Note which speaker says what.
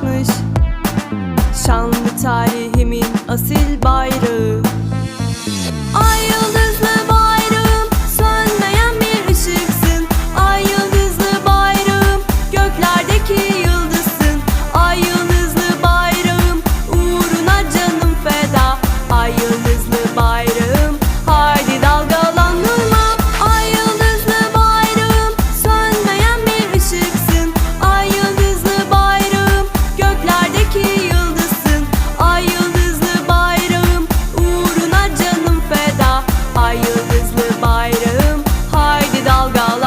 Speaker 1: açmış Şanlı tarihimin asil bayrağı. dalga